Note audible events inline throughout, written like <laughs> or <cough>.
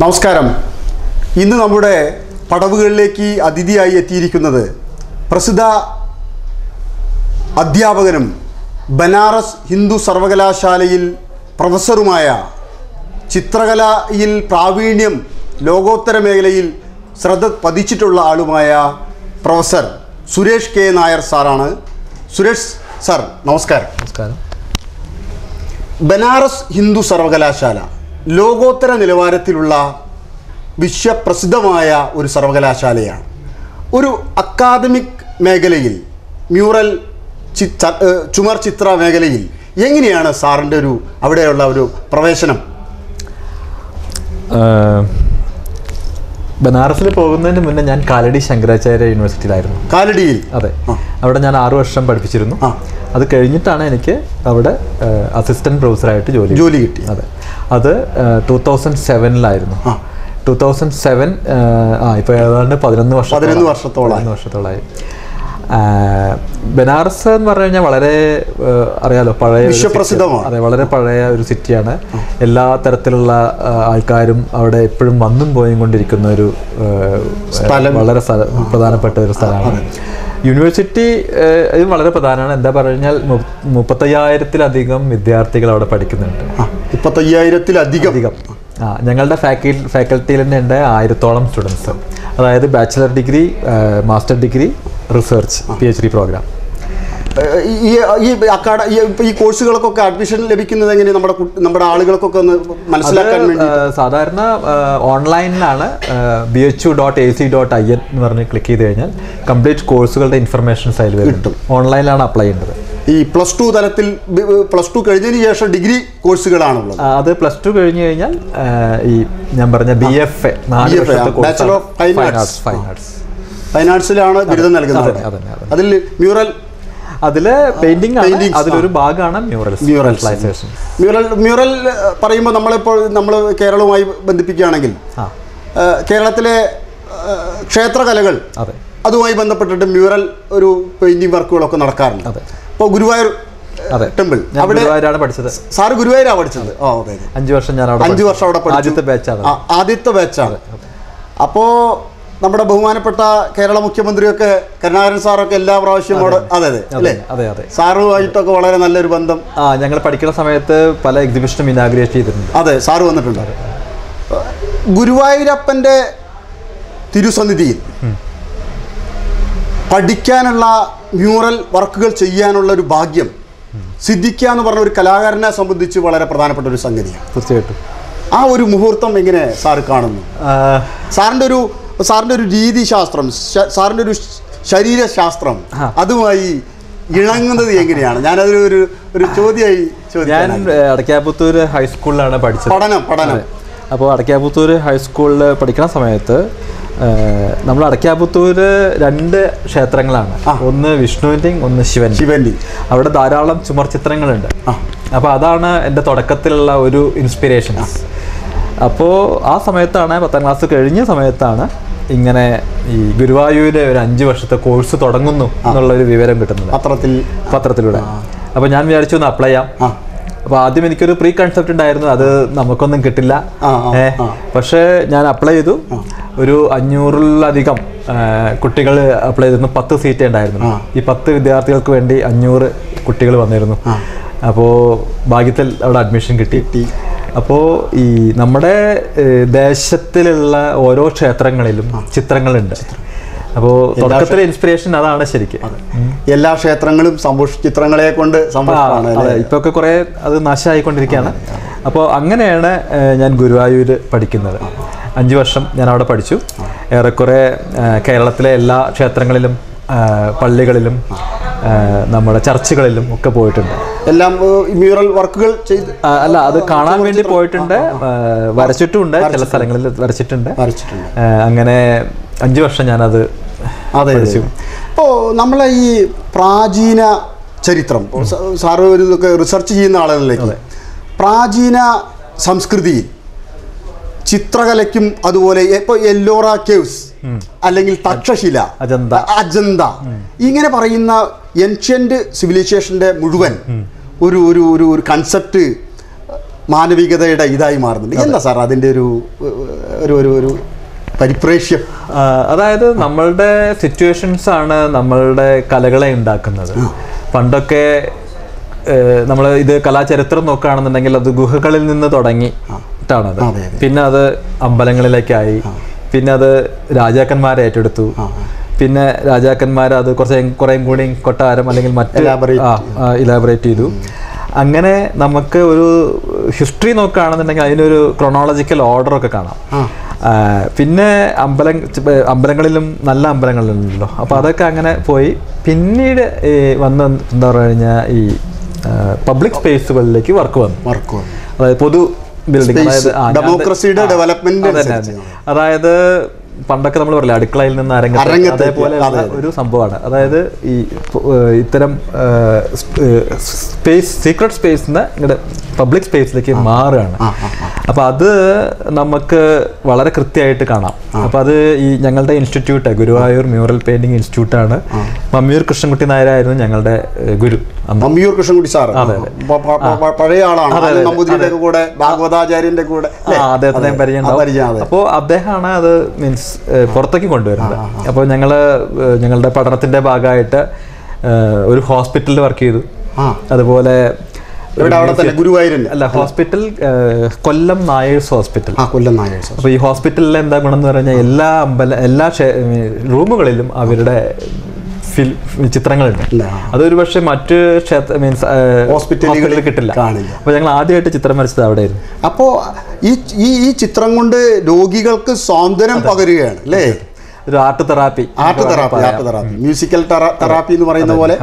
നമസ്കാരം. ഇന്ന് നമ്മുടെ പടവുകളിലേക്ക് അതിഥിയായി എത്തിയിരിക്കുന്നത് പ്രസിദ്ധ അധ്യാപകനും ബനാറസ് ഹിന്ദു സർവകലാശാലയിൽ പ്രൊഫസറുമായ ചിത്രകലയിൽ പ്രാവീണ്യം ലോകോത്തര മേഖലയിൽ ശ്രദ്ധ പതിച്ചിട്ടുള്ള ആളുമായ പ്രൊഫസർ സുരേഷ് കെ നായർ സാറാണ്. സുരേഷ് സാർ നമസ്കാരം. നമസ്കാരം. ബനാറസ് ഹിന്ദു സർവകലാശാല ലോകോത്തര നിലവാരത്തിലുള്ള വിശ്വപ്രസിദ്ധമായ ഒരു സർവകലാശാലയാണ്. ഒരു അക്കാദമിക് മേഖലയിൽ മ്യൂറൽ ചുമർ ചിത്ര മേഖലയിൽ എങ്ങനെയാണ് സാറിന്റെ ഒരു അവിടെയുള്ള ഒരു പ്രവേശനം? ബനാറസിൽ പോകുന്നതിന് മുന്നേ ഞാൻ കാലടി ശങ്കരാചാര്യ യൂണിവേഴ്സിറ്റിയിലായിരുന്നു. കാലടിയിൽ? അതെ. അവിടെ ഞാൻ ആറു വർഷം പഠിപ്പിച്ചിരുന്നു. അത് കഴിഞ്ഞിട്ടാണ് എനിക്ക് അവിടെ അസിസ്റ്റന്റ് പ്രൊഫസറായിട്ട് ജോലി ജോലി കിട്ടി. അതെ. അത് ടൂ തൗസൻഡ് സെവനിലായിരുന്നു. ടൂ തൗസൻഡ് സെവൻ ആ ഇപ്പോൾ ഏതാണ്ട് പതിനൊന്ന് വർഷം പതിനൊന്ന് വർഷത്തോളമായി. പതിനൊന്ന് വർഷത്തോളമായി ബനാറസ് എന്ന് പറഞ്ഞു കഴിഞ്ഞാൽ വളരെ അറിയാലോ പഴയ വിശ്വപ്രസിദ്ധമാണ്. അതെ വളരെ പഴയ ഒരു സിറ്റിയാണ് എല്ലാ തരത്തിലുള്ള ആൾക്കാരും അവിടെ എപ്പോഴും വന്നും പോയും കൊണ്ടിരിക്കുന്ന ഒരു സ്ഥലം. വളരെ പ്രധാനപ്പെട്ട ഒരു സ്ഥലമാണ്. യൂണിവേഴ്സിറ്റി ഇത് വളരെ പ്രധാനമാണ്. എന്താ പറഞ്ഞു കഴിഞ്ഞാൽ മുപ്പത്തയ്യായിരത്തിലധികം വിദ്യാർത്ഥികൾ അവിടെ പഠിക്കുന്നുണ്ട്. മുപ്പത്തയ്യായിരത്തിലധികം. അധികം. ആ ഞങ്ങളുടെ ഫാക്കൽ ഫാക്കൽറ്റിയിൽ തന്നെ ഉണ്ട് ആയിരത്തോളം സ്റ്റുഡൻസ് അതായത് bachelor degree master degree research P H D program ഈ ഈ അക്കാഡ ഈ കോഴ്സുകൾക്കൊക്കെ അഡ്മിഷൻ ലഭിക്കുന്നത് എങ്ങനെ നമ്മുടെ നമ്മുടെ ആളുകൾക്കൊക്കെ ഒന്ന് മനസ്സിലാക്കാൻ വേണ്ടി സാധാരണ ഓൺലൈനിലാണ് B H U dot A C dot I N എന്ന് പറഞ്ഞ് ക്ലിക്ക് ചെയ്ത് കഴിഞ്ഞാൽ കംപ്ലീറ്റ് കോഴ്സുകളുടെ ഇൻഫർമേഷൻസ് അതിൽ വരുന്നുണ്ട്. ഓൺലൈനിലാണ് അപ്ലൈ ചെയ്യേണ്ടത്. ഈ പ്ലസ് ടു തലത്തിൽ പ്ലസ് ടു കഴിഞ്ഞതിന് ശേഷം ഡിഗ്രി കോഴ്സുകളാണുള്ളത് അത് പ്ലസ് ടു കഴിഞ്ഞു കഴിഞ്ഞാൽ ഈ ഞാൻ പറഞ്ഞ ബി എഫ് എ നാല് ഓഫ് വർഷത്തെ ആർട്സ്. ഫൈൻ ആർട്സ് ഫൈൻ ആർട്സിലാണ് ബിരുദം നൽകുന്നത്. അതെ, അതെ, അതെ. അതിൽ മ്യൂറൽ അതിൽ പെയിന്റിംഗ് ആണ് അതിലൊരു ഭാഗമാണ് മ്യൂറൽ മ്യൂറൽ മ്യൂറൽ പറയുമ്പോൾ നമ്മളിപ്പോൾ നമ്മൾ കേരളവുമായി ബന്ധിപ്പിക്കുകയാണെങ്കിൽ കേരളത്തിലെ ക്ഷേത്രകലകൾ അതെ. അതുമായി ബന്ധപ്പെട്ടിട്ട് മ്യൂറൽ ഒരു പെയിന്റിംഗ് വർക്കുകളൊക്കെ നടക്കാറുണ്ട്. അതെ. ഇപ്പോൾ ഗുരുവായൂർ ടെമ്പിൾ. അവിടെ പഠിച്ചത്. സാറ് ഗുരുവായൂരാണ് പഠിച്ചത്? ഓ അതെ അഞ്ച് വർഷം ഞാൻ അഞ്ച് വർഷം അവിടെ ആദ്യത്തെ ബാച്ചാണ് ആദ്യത്തെ ബാച്ചാണ് അപ്പോൾ നമ്മുടെ ബഹുമാനപ്പെട്ട കേരള മുഖ്യമന്ത്രിയൊക്കെ കരുണാകരൻ സാറൊക്കെ എല്ലാ പ്രാവശ്യവും അവിടെ അതെ അതെ അല്ലേ? അതെ അതെ. സാറുമായിട്ടൊക്കെ വളരെ നല്ലൊരു ബന്ധം. ആ ഞങ്ങൾ പഠിക്കുന്ന സമയത്ത് പല എക്സിബിഷനും ഇനാഗ്രേറ്റ് ചെയ്തിട്ടുണ്ട്. അതെ സാറ് വന്നിട്ടുണ്ട്. ഗുരുവായൂരപ്പന്റെ തിരുസന്നിധിയിൽ പഠിക്കാനുള്ള മ്യൂറൽ വർക്കുകൾ ചെയ്യാനുള്ള ഒരു ഭാഗ്യം സിദ്ധിക്കുക എന്ന് പറഞ്ഞ ഒരു കലാകാരനെ സംബന്ധിച്ച് വളരെ പ്രധാനപ്പെട്ട ഒരു സംഗതിയാണ്. തീർച്ചയായിട്ടും. ആ ഒരു മുഹൂർത്തം എങ്ങനെ സാർ കാണുന്നു? സാറിന്റെ ഒരു സാറിന്റെ ഒരു രീതിശാസ്ത്രം സാറിന്റെ ഒരു ശരീരശാസ്ത്രം അതുമായി ഇണങ്ങുന്നത് എങ്ങനെയാണ്? ഞാനതൊരു ഒരു ഒരു ചോദ്യമായി ഞാൻ അടക്കാപുത്തൂർ ഹൈസ്കൂളിലാണ് പഠിച്ചത്. പഠനം പഠനം. അപ്പോൾ അടക്കാപുത്തൂർ ഹൈസ്കൂളിൽ പഠിക്കുന്ന സമയത്ത് നമ്മൾ അടക്കാപുത്തൂര് രണ്ട് ക്ഷേത്രങ്ങളാണ്. ഒന്ന് വിഷ്ണുവിന്റെയും ഒന്ന് ശിവന്റെ അവിടെ ധാരാളം ചുമർ ചിത്രങ്ങളുണ്ട്. അപ്പോൾ അതാണ് എന്റെ തുടക്കത്തിലുള്ള ഒരു ഇൻസ്പിറേഷൻ അപ്പോൾ ആ സമയത്താണ് പത്താം ക്ലാസ് കഴിഞ്ഞ സമയത്താണ് ഇങ്ങനെ ഈ ഗുരുവായൂര് ഒരു അഞ്ച് വർഷത്തെ കോഴ്സ് തുടങ്ങുന്നു എന്നുള്ള ഒരു വിവരം കിട്ടുന്നത്. പത്രത്തിൽ. പത്രത്തിലൂടെ. അപ്പോൾ ഞാൻ വിചാരിച്ചു ഒന്ന് അപ്ലൈ ചെയ്യാം. അപ്പോൾ ആദ്യം എനിക്കൊരു പ്രീ കൺസെപ്റ്റ് ഉണ്ടായിരുന്നു. അത് നമുക്കൊന്നും കിട്ടില്ല. ഏഹ് പക്ഷെ ഞാൻ അപ്ലൈ ചെയ്തു. ഒരു അഞ്ഞൂറിലധികം കുട്ടികൾ അപ്ലൈ ചെയ്തിരുന്നു. പത്ത് സീറ്റ് ഉണ്ടായിരുന്നു. ഈ പത്ത് വിദ്യാർത്ഥികൾക്ക് വേണ്ടി അഞ്ഞൂറ് കുട്ടികൾ വന്നിരുന്നു. അപ്പോൾ ഭാഗ്യത്തിൽ അവിടെ അഡ്മിഷൻ കിട്ടി. അപ്പോൾ ഈ നമ്മുടെ ദേശത്തിലുള്ള ഓരോ ക്ഷേത്രങ്ങളിലും ചിത്രങ്ങളുണ്ട്. അപ്പോൾ തുടക്കത്തിലെ ഇൻസ്പിറേഷൻ അതാണ് ശരിക്കും. എല്ലാ ക്ഷേത്രങ്ങളും സമ്പുഷ് ചിത്രങ്ങളെ കൊണ്ട് സമ്പുഷ്ടമാണ് ഒക്കെ കുറേ അത് നാശമായിക്കൊണ്ടിരിക്കുകയാണ് അപ്പോൾ അങ്ങനെയാണ് ഞാൻ ഗുരുവായൂർ പഠിക്കുന്നത്. അഞ്ച് വർഷം ഞാൻ അവിടെ പഠിച്ചു. ഏറെക്കുറെ കേരളത്തിലെ എല്ലാ ക്ഷേത്രങ്ങളിലും പള്ളികളിലും നമ്മുടെ ചർച്ചുകളിലും ഒക്കെ പോയിട്ടുണ്ട്. എല്ലാം മ്യൂറൽ വർക്കുകൾ ചെയ്ത് അല്ല അത് കാണാൻ വേണ്ടി പോയിട്ടുണ്ട്. വരച്ചിട്ടുണ്ട് വരച്ചിട്ടുമുണ്ട് ചില സ്ഥലങ്ങളിൽ വരച്ചിട്ടുണ്ട്. അങ്ങനെ അഞ്ച് വർഷം ഞാനത് അതെ. ഇപ്പോൾ നമ്മളെ ഈ പ്രാചീന ചരിത്രം സാറ് ഒരു ഇതൊക്കെ റിസർച്ച് ചെയ്യുന്ന ആളുകളിലേക്ക്. പ്രാചീന സംസ്കൃതിയിൽ ചിത്രകലയ്ക്കും അതുപോലെ ഇപ്പോൾ എല്ലോറ കേവ്സ് അല്ലെങ്കിൽ തക്ഷശില അജന്ത. അജന്ത. ഇങ്ങനെ പറയുന്ന ഏൻഷ്യന്റ് സിവിലൈസേഷന്റെ മുഴുവൻ ഒരു ഒരു ഒരു ഒരു കൺസെപ്റ്റ് മാനവികതയുടെ ഇതായി മാറുന്നുണ്ട്. എന്താ സാർ അതിന്റെ ഒരു ഒരു ഒരു പരിപ്രേക്ഷ്യം ആ, അതായത് നമ്മളുടെ സിറ്റുവേഷൻസ് ആണ് നമ്മളുടെ കലകളെ ഉണ്ടാക്കുന്നത്. പണ്ടൊക്കെ നമ്മൾ ഇത് കലാചരിത്രം നോക്കുകയാണെന്നുണ്ടെങ്കിൽ അത് ഗുഹകളിൽ നിന്ന് തുടങ്ങിയിട്ടാണത് പിന്നെ അത് അമ്പലങ്ങളിലേക്കായി. പിന്നെ അത് രാജാക്കന്മാരെ ഏറ്റെടുത്തു. പിന്നെ രാജാക്കന്മാർ അത് കുറച്ച് കുറേയും കൂടി കൊട്ടാരം അല്ലെങ്കിൽ മറ്റ് ഇലാബറേറ്റ് ചെയ്തു. അങ്ങനെ നമുക്ക് ഒരു ഹിസ്റ്ററി നോക്കുകയാണെന്നുണ്ടെങ്കിൽ അതിനൊരു ക്രൊണോളജിക്കൽ ഓർഡർ ഒക്കെ കാണാം. പിന്നെ അമ്പല അമ്പലങ്ങളിലും നല്ല അമ്പലങ്ങളുണ്ടല്ലോ അപ്പോൾ അതൊക്കെ അങ്ങനെ പോയി. പിന്നീട് വന്ന എന്താ പറയുക കഴിഞ്ഞാൽ ഈ പബ്ലിക് സ്പേസുകളിലേക്ക് വർക്ക് വന്നു. വർക്ക് അതായത് പൊതു ബിൽഡിംഗ് അതായത്. അതന്നെ. അതായത് പണ്ടൊക്കെ നമ്മൾ പറയില്ല അടുക്കളയിൽ നിന്ന് അരങ്ങത്ത് അതേപോലെ അതെ, ഒരു സംഭവമാണ്. അതായത് ഈ ഇത്തരം സ്പേസ് സീക്രട്ട് സ്പേസിൽ നിന്ന് ഇങ്ങോട്ട് പബ്ലിക് സ്പേസിലേക്ക് മാറുകയാണ്. അപ്പൊ അത് നമുക്ക് വളരെ കൃത്യമായിട്ട് കാണാം. അപ്പൊ അത് ഈ ഞങ്ങളുടെ ഇൻസ്റ്റിറ്റ്യൂട്ട് ഗുരുവായൂർ മ്യൂറൽ പെയിന്റിംഗ് ആണ് മമ്മിയൂർ കൃഷ്ണൻകുട്ടി നായരായിരുന്നു ഞങ്ങളുടെ ഗുരു മമ്മിയൂർ കൃഷ്ണൻകുട്ടി സാർ പഴയ ആളാണ്. നമ്പൂതിരിയുടെ കൂടെ ഭാഗവതാചാര്യന്റെ കൂടെ? അതെ. പരിചയം അപ്പോൾ അദ്ദേഹമാണ് അത് മീൻസ് പുറത്തേക്ക് കൊണ്ടുവരുന്നത്. അപ്പോൾ ഞങ്ങൾ ഞങ്ങളുടെ പഠനത്തിന്റെ ഭാഗമായിട്ട് ഒരു ഹോസ്പിറ്റലിൽ വർക്ക് ചെയ്തു. അതുപോലെ അല്ല ഹോസ്പിറ്റൽ കൊല്ലം നായേഴ്സ് ഹോസ്പിറ്റൽ. കൊല്ലം നായേഴ്സ് അപ്പോൾ ഈ ഹോസ്പിറ്റലിലെ എന്താ ഗുണം എന്ന് പറഞ്ഞാൽ എല്ലാ അമ്പല എല്ലാ റൂമുകളിലും അവരുടെ ഫിൽ ചിത്രങ്ങളുണ്ട്. അതൊരു പക്ഷേ മറ്റ് ക്ഷേത്ര മീൻസ് ഹോസ്പിറ്റലുകളിൽ കിട്ടില്ല. അപ്പോൾ ഞങ്ങൾ ആദ്യമായിട്ട് ചിത്രം വരച്ചത് അവിടെയായിരുന്നു. അപ്പോ ഈ ഈ ഈ ചിത്രം കൊണ്ട് രോഗികൾക്ക് സ്വാതന്ത്ര്യം പകരുകയാണ് അല്ലേ? ഒരു art therapy art therapy art therapy. Musical therapy എന്ന് പറയുന്ന പോലെ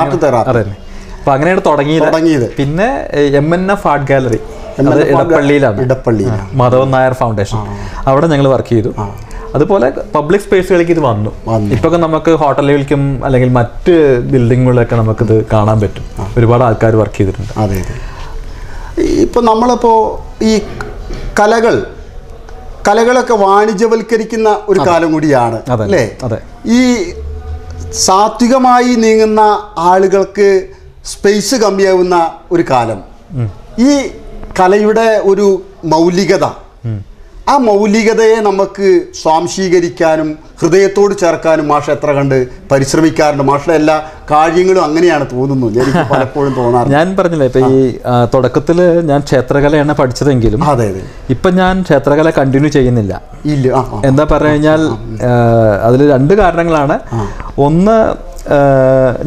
ആർട്ട് തെറാപ്പി. അതെ. അപ്പൊ അങ്ങനെയാണ് തുടങ്ങിയത്. തുടങ്ങിയത്. പിന്നെ M N F art gallery ഇടപ്പള്ളിയിലാണ്. Edappally Madhavan Nair foundation. അവിടെ ഞങ്ങൾ വർക്ക് ചെയ്തു. അതുപോലെ പബ്ലിക് സ്പേസുകളിലേക്ക് ഇത് വന്നു. ഇപ്പൊ ഇപ്പൊക്കെ നമുക്ക് ഹോട്ടലുകൾക്കും അല്ലെങ്കിൽ മറ്റ് ബിൽഡിങ്ങുകളിലൊക്കെ നമുക്കിത് കാണാൻ പറ്റും. ഒരുപാട് ആൾക്കാർ വർക്ക് ചെയ്തിട്ടുണ്ട്. അതെ ഇപ്പൊ നമ്മളിപ്പോ നമ്മളിപ്പോൾ ഈ കലകൾ കലകളൊക്കെ വാണിജ്യവൽക്കരിക്കുന്ന ഒരു കാലം കൂടിയാണ് അല്ലേ? അതെ. ഈ സാത്വികമായി നീങ്ങുന്ന ആളുകൾക്ക് സ്പേസ് കമ്മിയാവുന്ന ഒരു കാലം. ഈ കലയുടെ ഒരു മൗലികത ആ മൗലികതയെ നമുക്ക് സ്വാംശീകരിക്കാനും ഹൃദയത്തോട് ചേർക്കാനും മാഷ എത്ര കണ്ട് പരിശ്രമിക്കാറുണ്ട്. മാഷയുടെ എല്ലാ കാര്യങ്ങളും അങ്ങനെയാണ് തോന്നുന്നു. എനിക്ക് പലപ്പോഴും തോന്നാറ് ഞാൻ പറഞ്ഞില്ലേ ഇപ്പൊ ഈ തുടക്കത്തിൽ ഞാൻ ക്ഷേത്രകലയാണ് പഠിച്ചതെങ്കിലും അതെ അതെ. ഇപ്പൊ ഞാൻ ക്ഷേത്രകല കണ്ടിന്യൂ ചെയ്യുന്നില്ല. ഇല്ല. എന്താ പറഞ്ഞു കഴിഞ്ഞാൽ അതിൽ രണ്ട് കാരണങ്ങളാണ്. ഒന്ന്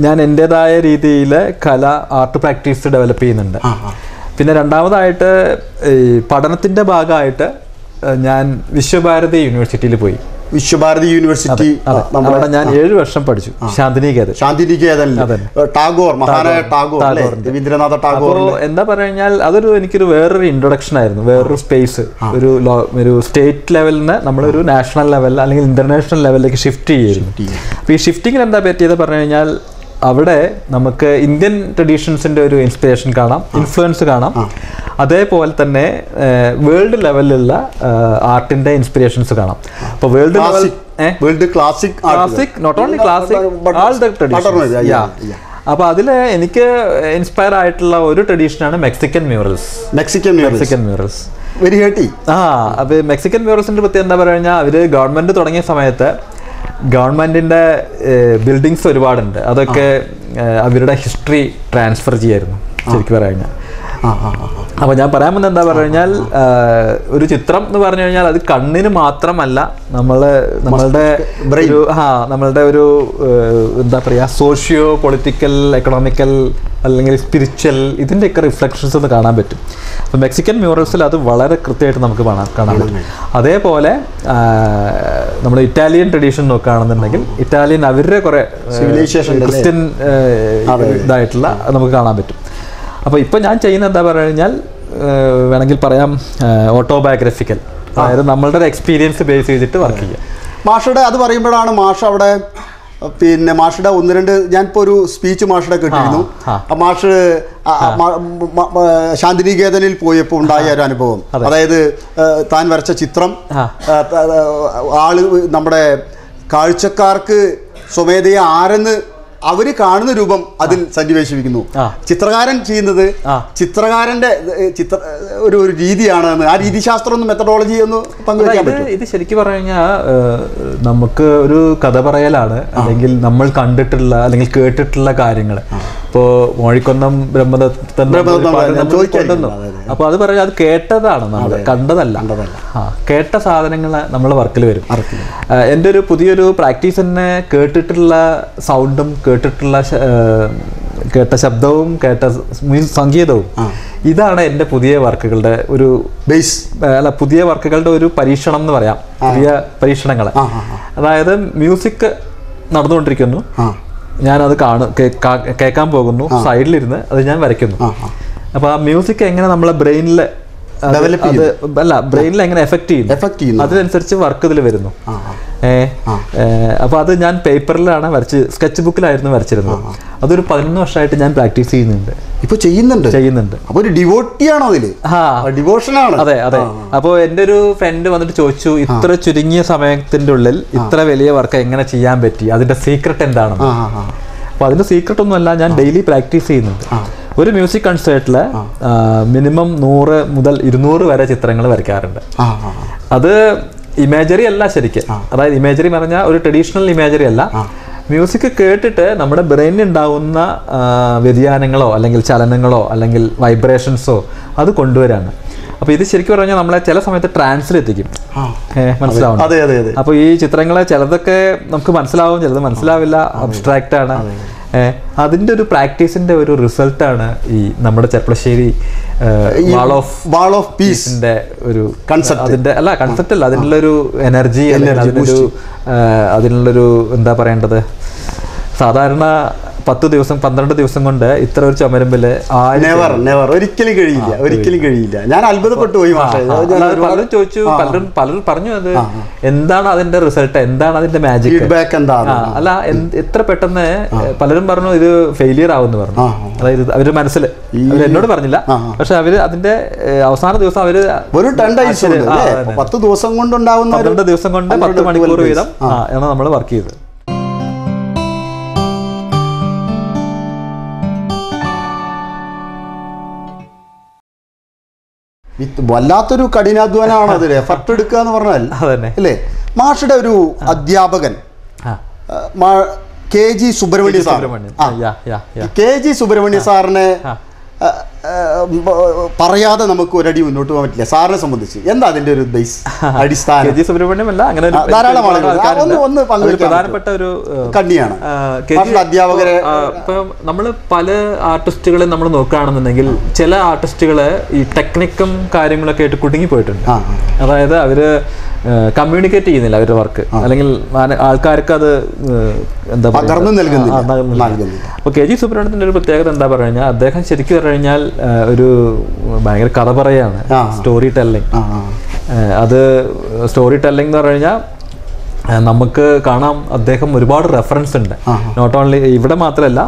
ഞാൻ എന്റെതായ രീതിയിൽ കല ആർട്ട് പ്രാക്ടീസ് ഡെവലപ്പ് ചെയ്യുന്നുണ്ട്. പിന്നെ രണ്ടാമതായിട്ട് ഈ പഠനത്തിന്റെ ഭാഗമായിട്ട് ഞാൻ വിശ്വഭാരതി യൂണിവേഴ്സിറ്റിയിൽ പോയി. വിശ്വഭാരതി യൂണിവേഴ്സിറ്റി അവിടെ ഞാൻ ഏഴ് വർഷം പഠിച്ചു. ശാന്തിനികേതൻ. ശാന്തിനികേതൻ ടാഗോർ മഹാനായ ടാഗോർ രവീന്ദ്രനാഥ ടാഗോർ എന്താ പറഞ്ഞു കഴിഞ്ഞാൽ അതൊരു എനിക്കൊരു വേറൊരു ഇൻട്രൊഡക്ഷൻ ആയിരുന്നു. വേറൊരു സ്പേസ് ഒരു ഒരു സ്റ്റേറ്റ് ലെവലിൽ നിന്ന് നമ്മളൊരു നാഷണൽ ലെവൽ അല്ലെങ്കിൽ ഇന്റർനാഷണൽ ലെവലിലേക്ക് ഷിഫ്റ്റ് ചെയ്യുന്നു അപ്പോൾ ഈ ഷിഫ്റ്റിങ്ങിൽ എന്താ പറ്റിയത്? പറഞ്ഞു കഴിഞ്ഞാൽ അവിടെ നമുക്ക് ഇന്ത്യൻ ട്രഡീഷൻസിന്റെ ഒരു ഇൻസ്പിറേഷൻ കാണാം ഇൻഫ്ലുവൻസ് കാണാം. അതേപോലെ തന്നെ വേൾഡ് ലെവലിലുള്ള ആർട്ടിന്റെ ഇൻസ്പിറേഷൻസ് കാണാം. അപ്പോൾ world level world classic classic not only classic all the tradition അപ്പൊ അതിൽ എനിക്ക് ഇൻസ്പയർ ആയിട്ടുള്ള ഒരു ട്രഡീഷനാണ് Mexican murals Mexican Mexican murals very hearty ആ അപ്പൊ മെക്സിക്കൻ മ്യൂറൽസിന്റെ പ്രത്യേകത എന്താ പറയുക കഴിഞ്ഞാൽ അവർ ഗവൺമെന്റ് തുടങ്ങിയ സമയത്ത് ഗവൺമെന്റിന്റെ ബിൽഡിങ്സ് ഒരുപാടുണ്ട്. അതൊക്കെ അവരുടെ ഹിസ്റ്ററി ട്രാൻസ്ഫർ ചെയ്യായിരുന്നു ശരിക്കും പറയാൻ അപ്പോൾ ഞാൻ പറയാൻ വന്നത് എന്താ പറഞ്ഞു കഴിഞ്ഞാൽ ഒരു ചിത്രം എന്ന് പറഞ്ഞു കഴിഞ്ഞാൽ അത് കണ്ണിന് മാത്രമല്ല നമ്മൾ നമ്മളുടെ. ഒരു ആ നമ്മളുടെ ഒരു എന്താ പറയുക സോഷ്യോ പൊളിറ്റിക്കൽ എക്കണോമിക്കൽ അല്ലെങ്കിൽ സ്പിരിച്വൽ ഇതിന്റെയൊക്കെ റിഫ്ലക്ഷൻസ് ഒന്ന് കാണാൻ പറ്റും. അപ്പോൾ മെക്സിക്കൻ മ്യൂറൽസിൽ അത് വളരെ കൃത്യമായിട്ട് നമുക്ക് കാണാൻ കാണാൻ പറ്റും. അതേപോലെ നമ്മൾ ഇറ്റാലിയൻ ട്രഡീഷൻ നോക്കുകയാണെന്നുണ്ടെങ്കിൽ ഇറ്റാലിയൻ അവരുടെ കുറേ സിവിലൈസേഷൻ ക്രിസ്ത്യൻ ഇതായിട്ടുള്ള നമുക്ക് കാണാൻ പറ്റും. അപ്പോൾ ഇപ്പോൾ ഞാൻ ചെയ്യുന്ന എന്താ പറഞ്ഞു കഴിഞ്ഞാൽ വേണമെങ്കിൽ പറയാം ഓട്ടോബയോഗ്രഫിക്കൽ അതായത് നമ്മളുടെ ഒരു എക്സ്പീരിയൻസ് ബേസ് ചെയ്തിട്ട് വർക്ക് ചെയ്യുക. മാഷയുടെ അത് പറയുമ്പോഴാണ് മാഷ അവിടെ പിന്നെ മാഷയുടെ ഒന്ന് രണ്ട് ഞാൻ ഞാനിപ്പോൾ ഒരു സ്പീച്ച് മാഷയുടെ കേട്ടിരുന്നു. മാഷ് ശാന്തിനികേതനിൽ പോയപ്പോൾ ഉണ്ടായ ഒരു അനുഭവം. അതായത് താൻ വരച്ച ചിത്രം ആൾ നമ്മുടെ കാഴ്ചക്കാർക്ക് സ്വമേധയെ ആരെന്ന് അവർ കാണുന്ന രൂപം അതിൽ സന്നിവേശിപ്പിക്കുന്നു. ചിത്രകാരൻ ചെയ്യുന്നത് ചിത്രകാരന്റെ ചിത്ര ഒരു ഒരു രീതിയാണ് ആ രീതിശാസ്ത്രം ഒന്ന് മെത്തഡോളജി ഒന്ന് പങ്കുവയ്ക്കാൻ ഇത് പറ്റും? ഇത് ശരിക്കും പറഞ്ഞു കഴിഞ്ഞാൽ നമുക്ക് ഒരു കഥ പറയലാണ്. അല്ലെങ്കിൽ നമ്മൾ കണ്ടിട്ടുള്ള അല്ലെങ്കിൽ കേട്ടിട്ടുള്ള കാര്യങ്ങൾ. ഇപ്പോ മോഴിക്കൊന്നം ബ്രഹ്മദത്തൻ. അപ്പൊ അത് പറഞ്ഞാൽ അത് കേട്ടതാണ് നമ്മൾ കണ്ടതല്ല. കേട്ട സാധനങ്ങൾ നമ്മൾ വർക്കിൽ വരും. എന്റെ എന്റെ ഒരു പുതിയൊരു പ്രാക്ടീസ് തന്നെ കേട്ടിട്ടുള്ള സൗണ്ടും കേട്ടിട്ടുള്ള കേട്ട ശബ്ദവും കേട്ട മ്യൂസിക് സംഗീതവും. ഇതാണ് എന്റെ പുതിയ വർക്കുകളുടെ ഒരു ബേസ് അല്ല പുതിയ വർക്കുകളുടെ ഒരു പരീക്ഷണം എന്ന് പറയാം. പുതിയ പരീക്ഷണങ്ങൾ. അതായത് മ്യൂസിക് നടന്നുകൊണ്ടിരിക്കുന്നു. ഞാൻ അത് കാണു കേൾക്കാൻ പോകുന്നു. സൈഡിലിരുന്ന് അത് ഞാൻ വരയ്ക്കുന്നു. അപ്പോൾ ആ. അപ്പൊ ആ മ്യൂസിക് എങ്ങനെ നമ്മളെ ബ്രെയിനിൽ അല്ല ബ്രെയിനിൽ എങ്ങനെ എഫക്ട് ചെയ്യുന്നു. അതിനനുസരിച്ച് വർക്ക് ഇതിൽ വരുന്നു. ആ, ആ. ഏ അപ്പൊ അത് ഞാൻ പേപ്പറിലാണ് വരച്ച് സ്കെച്ച് ബുക്കിലായിരുന്നു വരച്ചിരുന്നത് അതൊരു പതിനൊന്ന് വർഷമായിട്ട് ഞാൻ പ്രാക്ടീസ് ചെയ്യുന്നുണ്ട്. ഇപ്പൊ ചെയ്യുന്നുണ്ട്? ചെയ്യുന്നുണ്ട്. അപ്പോൾ ഒരു ഡിവോട്ടിയാണോ അതിൽ? ആ. ഡിവോഷനാണ്. അതെ അതെ. അപ്പോൾ എന്റെ ഒരു ഫ്രണ്ട് വന്നിട്ട് ചോദിച്ചു ഇത്ര ചുരുങ്ങിയ സമയത്തിന്റെ ഉള്ളിൽ ഇത്ര വലിയ വർക്ക് എങ്ങനെ ചെയ്യാൻ പറ്റി? അതിന്റെ സീക്രട്ട് എന്താണ് അപ്പോൾ അതിന്റെ സീക്രട്ട് ഒന്നുമല്ല ഞാൻ ഡെയിലി പ്രാക്ടീസ് ചെയ്യുന്നുണ്ട്. ഒരു മ്യൂസിക് കൺസേർട്ടിൽ മിനിമം നൂറ് മുതൽ ഇരുന്നൂറ് വരെ ചിത്രങ്ങൾ വരയ്ക്കാറുണ്ട്. അത് ഇമേജറി അല്ല ശരിക്കും. അതായത് ഇമേജറി പറഞ്ഞ ഒരു ട്രഡീഷണൽ ഇമേജറി അല്ല. മ്യൂസിക് കേട്ടിട്ട് നമ്മുടെ ബ്രെയിനിൽ ഉണ്ടാവുന്ന വ്യതിയാനങ്ങളോ അല്ലെങ്കിൽ ചലനങ്ങളോ അല്ലെങ്കിൽ വൈബ്രേഷൻസോ അത് കൊണ്ടുവരാണ്. അപ്പോൾ ഇത് ശരിക്കും പറഞ്ഞാൽ നമ്മളെ ചില സമയത്ത് ട്രാൻസിലെത്തിക്കും എത്തിക്കും മനസ്സിലാവും അപ്പൊ അതെ അതെ അപ്പോൾ ഈ ചിത്രങ്ങളെ ചിലതൊക്കെ നമുക്ക് മനസ്സിലാവും ചിലത് മനസ്സിലാവില്ല അബ്സ്ട്രാക്റ്റ് ആണ്. ഏ, അതിന്റെ ഒരു പ്രാക്ടീസിന്റെ ഒരു റിസൾട്ടാണ് ഈ നമ്മുടെ Cherpulassery wall of wall of പീസിന്റെ പീസിന്റെ ഒരു കൺസെപ്റ്റ് അതിന്റെ അല്ല കൺസെപ്റ്റ് അല്ല അതിനുള്ളൊരു എനർജി അതിനുള്ളൊരു അതിനുള്ളൊരു എന്താ പറയേണ്ടത്? സാധാരണ പത്ത് ദിവസം പന്ത്രണ്ട് ദിവസം കൊണ്ട് ഇത്ര ഒരു ചുമരുമ്പിൽ ആയിരം നെവർ നെവർ ഒരിക്കലും കഴിയില്ല ഒരിക്കലും കഴിയില്ല. ഞാൻ അത്ഭുതപ്പെട്ടു പോയി പലരും ചോദിച്ചു പലരും പലരും പറഞ്ഞു അത്. എന്താണ് അതിന്റെ റിസൾട്ട് എന്താണ് അതിന്റെ മാജിക് ഫീഡ്ബാക്ക് എന്താണ്? അല്ല എത്ര പെട്ടെന്ന് പലരും പറഞ്ഞു ഇത് ഫെയിലിയർ ആവുമെന്ന് പറഞ്ഞു. അതായത് അവരുടെ മനസ്സിൽ എന്നോട് പറഞ്ഞില്ല. പക്ഷെ അവർ അതിന്റെ അവസാന ദിവസം അവർ ഒരു അതെ. പത്ത് ദിവസം കൊണ്ട് ഉണ്ടാവുന്ന പന്ത്രണ്ട് ദിവസം കൊണ്ട് പത്ത് മണിക്കൂർ 12 വീതം ആണ് നമ്മൾ വർക്ക് ചെയ്തത്. വല്ലാത്തൊരു കഠിനാധ്വാനമാണ് അതിൽ എഫർട്ട് എടുക്കുക എന്ന് പറഞ്ഞാൽ അല്ലേ? മാഷുടെ ഒരു അധ്യാപകൻ K G Subrahmanya sir. K G Subrahmanya സാറിനെ പറയാതെ നമുക്ക് ഒരടി മുന്നോട്ട് പോകാൻ പറ്റില്ല. സാറിനെ സംബന്ധിച്ച്. എന്താ അതിന്റെ ഒരു ബേസ് <laughs> അടിസ്ഥാനം? സുബ്രഹ്മണ്യം അല്ല അങ്ങനെ ധാരാളം. ഒന്ന് ഒന്ന് പ്രധാനപ്പെട്ട ഒരു കണ്ണിയാണ്. അധ്യാപകരെ ഇപ്പം നമ്മൾ പല ആർട്ടിസ്റ്റുകളെ നമ്മൾ നോക്കുകയാണെന്നുണ്ടെങ്കിൽ ചില ആർട്ടിസ്റ്റുകളെ ഈ ടെക്നിക്കും കാര്യങ്ങളൊക്കെ ആയിട്ട് കുടുങ്ങി പോയിട്ടുണ്ട്. അതായത് അവർ കമ്മ്യൂണിക്കേറ്റ് ചെയ്യുന്നില്ല അവരുടെ വർക്ക് അല്ലെങ്കിൽ ആൾക്കാർക്ക് അത് എന്താ പറയുക? അപ്പോൾ കെ ജി സുബ്രഹ്മണ്യത്തിന്റെ ഒരു പ്രത്യേകത എന്താ പറഞ്ഞു കഴിഞ്ഞാൽ അദ്ദേഹം ശരിക്കും പറഞ്ഞു കഴിഞ്ഞാൽ ഒരു ഭയങ്കര കഥ പറയാണ്. Story telling. അത് സ്റ്റോറി ടെല്ലിംഗ് എന്ന് പറഞ്ഞു കഴിഞ്ഞാൽ നമുക്ക് കാണാം അദ്ദേഹം ഒരുപാട് റെഫറൻസ് ഉണ്ട്. നോട്ട് ഓൺലി ഇവിടെ മാത്രമല്ല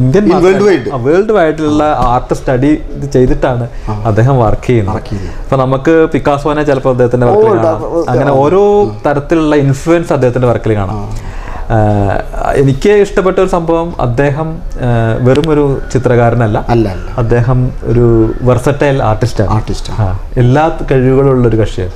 ഇന്ത്യൻ വേൾഡ് വൈഡിലുള്ള ആർട്ട് സ്റ്റഡി ഇത് ചെയ്തിട്ടാണ് അദ്ദേഹം വർക്ക് ചെയ്യുന്നത്. അപ്പൊ നമുക്ക് പിക്കാസോനെ ചിലപ്പോൾ അദ്ദേഹത്തിന്റെ വർക്കിൽ കാണാം. അങ്ങനെ ഓരോ തരത്തിലുള്ള ഇൻഫ്ലുവൻസ് അദ്ദേഹത്തിന്റെ വർക്കിൽ കാണാം. എനിക്ക് ഇഷ്ടപ്പെട്ട ഒരു സംഭവം അദ്ദേഹം വെറും ഒരു ചിത്രകാരനല്ല. അല്ല അദ്ദേഹം ഒരു വെർസറ്റൈൽ ആർട്ടിസ്റ്റാണ് ആർട്ടിസ്റ്റ് ആ, എല്ലാ കഴിവുകളുള്ള ഒരു കക്ഷിയാണ്.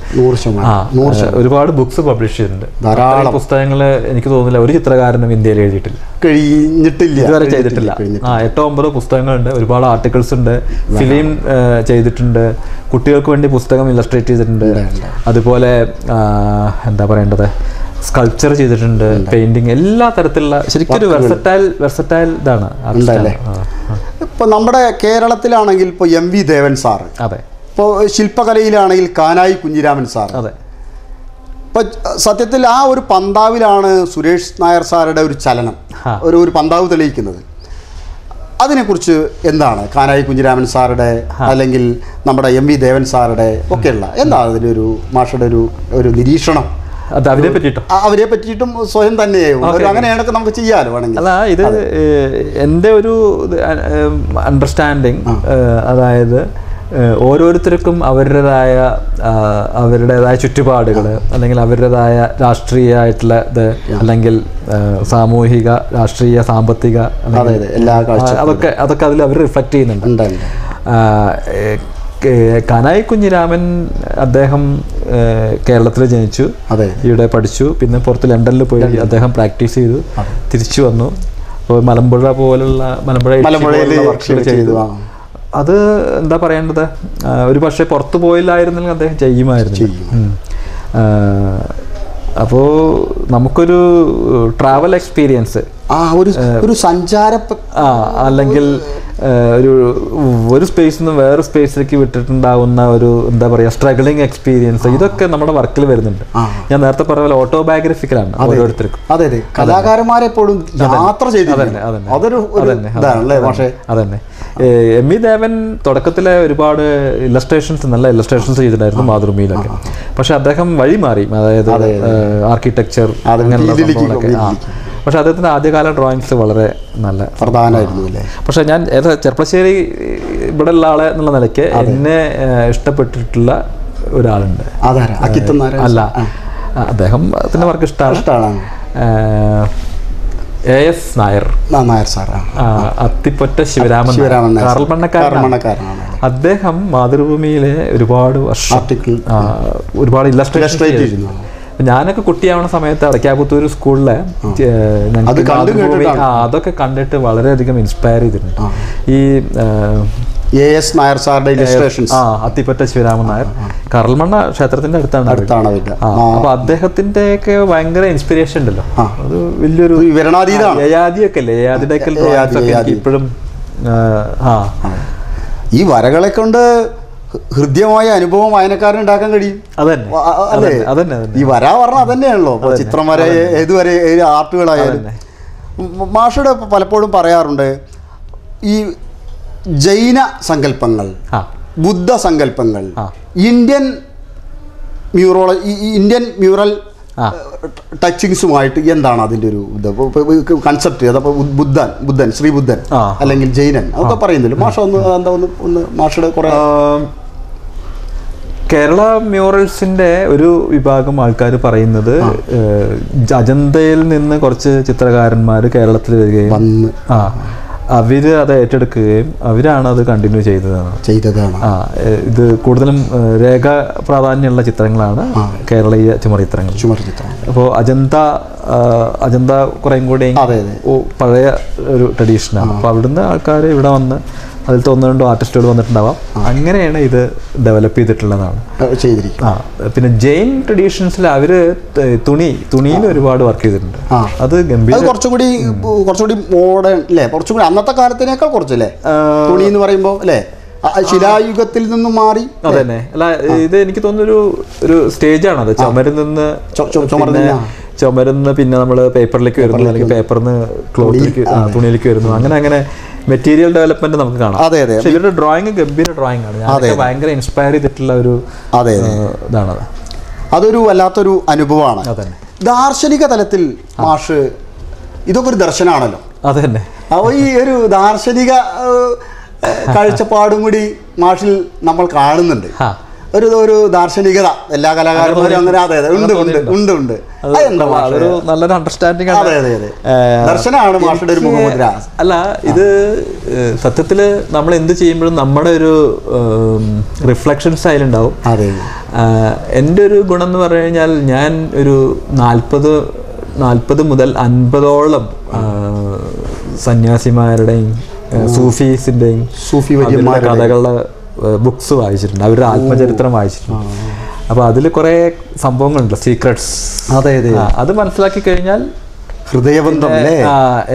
ഒരുപാട് ബുക്സ് പബ്ലിഷ് ചെയ്തിട്ടുണ്ട്. ധാരാളം. പുസ്തകങ്ങൾ എനിക്ക് തോന്നുന്നില്ല ഒരു ചിത്രകാരനും ഇന്ത്യയിൽ എഴുതിയിട്ടില്ല. കഴിഞ്ഞിട്ടില്ല. ഇതുവരെ ചെയ്തിട്ടില്ല. ആ എട്ടോ ഒമ്പതോ പുസ്തകങ്ങളുണ്ട്. ഒരുപാട് ആർട്ടിക്കിൾസ് ഉണ്ട്. ഫിലിം ചെയ്തിട്ടുണ്ട്. കുട്ടികൾക്ക് വേണ്ടി പുസ്തകം ഇലസ്ട്രേറ്റ് ചെയ്തിട്ടുണ്ട്. അതുപോലെ എന്താ പറയേണ്ടത്? സ്കൾപ്ചർ ചെയ്തിട്ടുണ്ട് പെയിന്റിങ് എല്ലാ തരത്തിലുള്ള ശരിക്കും ഒരു വെർസറ്റൈൽ വെർസറ്റൈൽ ഇതാണ്. ഇപ്പൊ നമ്മുടെ കേരളത്തിലാണെങ്കിൽ ഇപ്പൊ എം വി ദേവൻ സാറ്. അതെ. ഇപ്പൊ ശില്പകലയിലാണെങ്കിൽ കാനായി കുഞ്ഞിരാമൻ സാർ അതെ. ഇപ്പൊ സത്യത്തിൽ ആ ഒരു പന്താവിലാണ് സുരേഷ് നായർ സാറുടെ ഒരു ചലനം ഒരു ഒരു പന്താവ് തെളിയിക്കുന്നത്. അതിനെക്കുറിച്ച് എന്താണ് കാനായി കുഞ്ഞിരാമൻ സാറുടെ അല്ലെങ്കിൽ നമ്മുടെ എം വി ദേവൻ സാറുടെ ഒക്കെയുള്ള എന്താ അതിന്റെ ഒരു മാഷയുടെ ഒരു ഒരു നിരീക്ഷണം? അത് അവരെ പറ്റിയിട്ടും. അവരെ പറ്റിയിട്ടും സ്വയം തന്നെയാവും. അങ്ങനെയാണൊക്കെ നമുക്ക് ചെയ്യാമല്ലോ വേണമെങ്കിൽ. അല്ല ഇത് എന്റെ ഒരു അണ്ടർസ്റ്റാൻഡിങ് അതായത് ഓരോരുത്തർക്കും അവരുടേതായ അവരുടേതായ ചുറ്റുപാടുകൾ അല്ലെങ്കിൽ അവരുടേതായ രാഷ്ട്രീയമായിട്ടുള്ള ഇത് അല്ലെങ്കിൽ സാമൂഹിക രാഷ്ട്രീയ സാമ്പത്തിക അതൊക്കെ അതൊക്കെ അതിൽ അവർ റിഫ്ലക്റ്റ് ചെയ്യുന്നുണ്ട്. കനായി കുഞ്ഞിരാമൻ അദ്ദേഹം കേരളത്തിൽ ജനിച്ചു. അതെ. ഇവിടെ പഠിച്ചു. പിന്നെ പുറത്ത് ലണ്ടനിൽ പോയി അദ്ദേഹം പ്രാക്ടീസ് ചെയ്തു. തിരിച്ചു വന്നു. അപ്പോൾ മലമ്പുഴ പോലുള്ള മലമ്പുഴ മലമ്പുഴയിൽ വർക്കുകൾ ചെയ്തു. അത് എന്താ പറയേണ്ടത്? ഒരു പക്ഷേ പുറത്ത് പോയില്ലായിരുന്നെങ്കിൽ അദ്ദേഹം ചെയ്യുമായിരുന്നു. അപ്പോൾ നമുക്കൊരു ട്രാവൽ എക്സ്പീരിയൻസ് ആ ഒരു ഒരു സഞ്ചാര ആ അല്ലെങ്കിൽ ഒരു ഒരു സ്പേസിൽ നിന്ന് വേറെ സ്പേസിലേക്ക് വിട്ടിട്ടുണ്ടാവുന്ന ഒരു എന്താ പറയുക സ്ട്രഗിളിങ് എക്സ്പീരിയൻസ് ഇതൊക്കെ നമ്മുടെ വർക്കിൽ വരുന്നുണ്ട്. ഞാൻ നേരത്തെ പറഞ്ഞ പോലെ ഓട്ടോബയോഗ്രഫിക്കലാണ് ഓരോരുത്തർക്കും. അതെ അതെ. കലാകാരന്മാരെ എപ്പോഴും യാത്ര ചെയ്തിട്ടുണ്ട്. അതൊരു ഇതാണല്ലേ പക്ഷേ അതന്നെ എം ഇ ദേവൻ തുടക്കത്തിലെ ഒരുപാട് ഇല്ലസ്ട്രേഷൻസ് നല്ല ഇല്ലസ്ട്രേഷൻസ് ചെയ്തിട്ടുണ്ടായിരുന്നു മാതൃഭൂമിയിലൊക്കെ. പക്ഷെ അദ്ദേഹം വഴി മാറി അതായത് ആർക്കിടെക്ചർ അങ്ങനെയുള്ള പക്ഷെ അദ്ദേഹത്തിന്റെ ആദ്യകാല ഡ്രോയിങ്സ് വളരെ നല്ല പ്രധാനമായിരുന്നു അല്ലേ? പക്ഷെ ഞാൻ ഏതാ ചെർപ്പശ്ശേരി ഇവിടെ ഉള്ള ആളെ എന്നുള്ള നിലയ്ക്ക് എന്നെ ഇഷ്ടപ്പെട്ടിട്ടുള്ള ഒരാളുണ്ട്. അല്ല. അദ്ദേഹം അതിന്റെ വർക്ക് ഇഷ്ടമാണ് ഇഷ്ടമാണ് A S Nair. Nair sir Athippatta Sivaraman Sivaraman കാർമണ്ണക്കാരനാണ് അദ്ദേഹം മാതൃഭൂമിയിലെ ഒരുപാട് വർഷം ഒരുപാട് ഇല്ലസ്ട്രേഷൻ. ഞാനൊക്കെ കുട്ടിയാവുന്ന സമയത്ത് അടയ്ക്കാപുത്തൂർ സ്കൂളിലെ അതൊക്കെ കണ്ടിട്ട് വളരെയധികം ഇൻസ്പയർ ചെയ്തിട്ടുണ്ട്. ഈ ഏ, എ എസ് നായർ സാറിന്റെ ഇലസ്ട്രേഷൻസ് ആ അത്തിപ്പറ്റ ശിവരാമൻ നായർ. കറൽമണ്ണ ക്ഷേത്രത്തിന്റെ അടുത്താണ്. അടുത്താണ് അപ്പൊ അദ്ദേഹത്തിന്റെ ഒക്കെ ഭയങ്കര ഇൻസ്പിറേഷൻ ഉണ്ടല്ലോ. അത് വലിയൊരു വിവരണാതീതാണ്. യയാദിയൊക്കെ അല്ലേ യയാദിയുടെ ഒക്കെ. ഇപ്പോഴും ആ. ഈ വരകളെ കൊണ്ട് ഹൃദ്യമായ അനുഭവം വായനക്കാരന് ഉണ്ടാക്കാൻ കഴിയും. അതെ ഈ വരാ പറഞ്ഞ അതന്നെയാണല്ലോ ചിത്രം വര ഏത് വരെ ഏത് ആർട്ടുകളായാലും. മാഷയുടെ പലപ്പോഴും പറയാറുണ്ട് ഈ ജൈന സങ്കല്പങ്ങൾ ബുദ്ധ സങ്കല്പങ്ങൾ ഇന്ത്യൻ മ്യൂറോള ഈ- ഈ ഇന്ത്യൻ മ്യൂറൽ ടച്ചിങ്സുമായിട്ട് എന്താണ് അതിന്റെ ഒരു ഇത്? കൺസെപ്റ്റ് ബുദ്ധൻ ബുദ്ധൻ ശ്രീബുദ്ധൻ അല്ലെങ്കിൽ ജൈനൻ അതൊക്കെ പറയുന്നില്ല? മാഷ ഒന്ന് എന്താ ഒന്ന് ഒന്ന് മാഷയുടെ കുറെ കേരള മ്യൂറൽസിന്റെ ഒരു വിഭാഗം ആൾക്കാർ പറയുന്നത് അജന്തയിൽ നിന്ന് കുറച്ച് ചിത്രകാരന്മാർ കേരളത്തിൽ വരികയും വന്ന്. ആ അവർ അത് ഏറ്റെടുക്കുകയും അവരാണ് അത് കണ്ടിന്യൂ ചെയ്തതാണ്. ചെയ്തതാണ്. ആ ഇത് കൂടുതലും രേഖ പ്രാധാന്യമുള്ള ചിത്രങ്ങളാണ് കേരളീയ ചുമർചിത്രങ്ങൾ ചുമർ ചിത്രം അപ്പോൾ അജന്ത അജന്ത കുറേയും കൂടി പഴയ ഒരു ട്രഡീഷനാണ്. അപ്പോൾ അവിടുന്ന് ആൾക്കാർ ഇവിടെ വന്ന് അതിലത്തെ ഒന്ന് രണ്ടോ ആർട്ടിസ്റ്റുകൾ വന്നിട്ടുണ്ടാവാം. അങ്ങനെയാണ് ഇത് ഡെവലപ്പ് ചെയ്തിട്ടുള്ളതാണ് ഏഹ് ചെയ്തിരിക്കും. ആ പിന്നെ ജെയിൻ ട്രഡീഷൻസിൽ അവർ തുണി തുണിയിൽ ഒരുപാട് വർക്ക് ചെയ്തിട്ടുണ്ട്. അത് ഗംഭീര കുറച്ചുകൂടി കുറച്ചുകൂടി മോഡേൺ അല്ലേ കുറച്ചുകൂടി അന്നത്തെ കാലത്തിനേക്കാൾ കുറച്ചല്ലേ തുണി എന്ന് പറയുമ്പോൾ അല്ലേ ശിലായുഗത്തിൽ നിന്നും മാറി അതന്നെ. അല്ല ഇത് എനിക്ക് തോന്നുന്നൊരു ഒരു സ്റ്റേജാണ് അത്. ചുമരിൽ നിന്ന് നിന്ന്, ചുമരുന്ന് പിന്നെ നമ്മൾ പേപ്പറിലേക്ക് വരുന്നു അല്ലെങ്കിൽ പേപ്പറിന്ന് ക്ലോത്തിലേക്ക് തുണിയിലേക്ക് വരുന്നു. അങ്ങനെ അങ്ങനെ മെറ്റീരിയൽ ഡെവലപ്മെന്റ് നമുക്ക് കാണാം. അതെ അതെ. ഇവരുടെ ഡ്രോയിങ് ഗംഭീര ഡ്രോയിങ് ആണ്. ഭയങ്കര ഇൻസ്പയർ ചെയ്തിട്ടുള്ള ഒരു അതെ ഇതാണ്. അതൊരു വല്ലാത്തൊരു അനുഭവമാണ്. ദാർശനിക തലത്തിൽ മാഷ് ഇതൊക്കെ ഒരു ദർശനമാണല്ലോ അത് തന്നെ. അപ്പോൾ ഈ ഒരു ദാർശനിക <laughs> കാഴ്ചപ്പാടും കൂടി മാഷിൽ നമ്മൾ കാണുന്നുണ്ട്. ആ. ഒരു ഒരു ദാർശനികത. എല്ലാ കലാകാരന്മാരും അങ്ങനെ അതെ അതെ. ഉണ്ട് ഉണ്ട് ഉണ്ട് ഉണ്ട്. അത് അതെന്താ നല്ലൊരു അണ്ടർസ്റ്റാൻഡിങ് അതെ അതെ അതെ. ദർശനമാണ് മാഷയുടെ ഒരു മുഖമുദ്ര. അല്ല ഇത് സത്യത്തിൽ സത്യത്തിൽ നമ്മൾ എന്ത് ചെയ്യുമ്പോഴും നമ്മുടെ ഒരു റിഫ്ലക്ഷൻ സ്റ്റൈൽ ഉണ്ടാവും. അതെ. എന്റെ ഒരു ഗുണം എന്ന് പറഞ്ഞു കഴിഞ്ഞാൽ ഞാൻ ഒരു നാൽപ്പത് നാൽപ്പത് മുതൽ അൻപതോളം സന്യാസിമാരുടെയും സൂഫീസിന്റെയും സൂഫി കഥകളുടെ ബുക്സ് വായിച്ചിട്ടുണ്ട്. അവരുടെ ആത്മചരിത്രം വായിച്ചിട്ടുണ്ട്. അപ്പോൾ അതിൽ കുറേ സംഭവങ്ങളുണ്ട്. സീക്രട്സ് അതെ അതെ. അത് മനസ്സിലാക്കി കഴിഞ്ഞാൽ ഹൃദയബന്ധം അല്ലേ?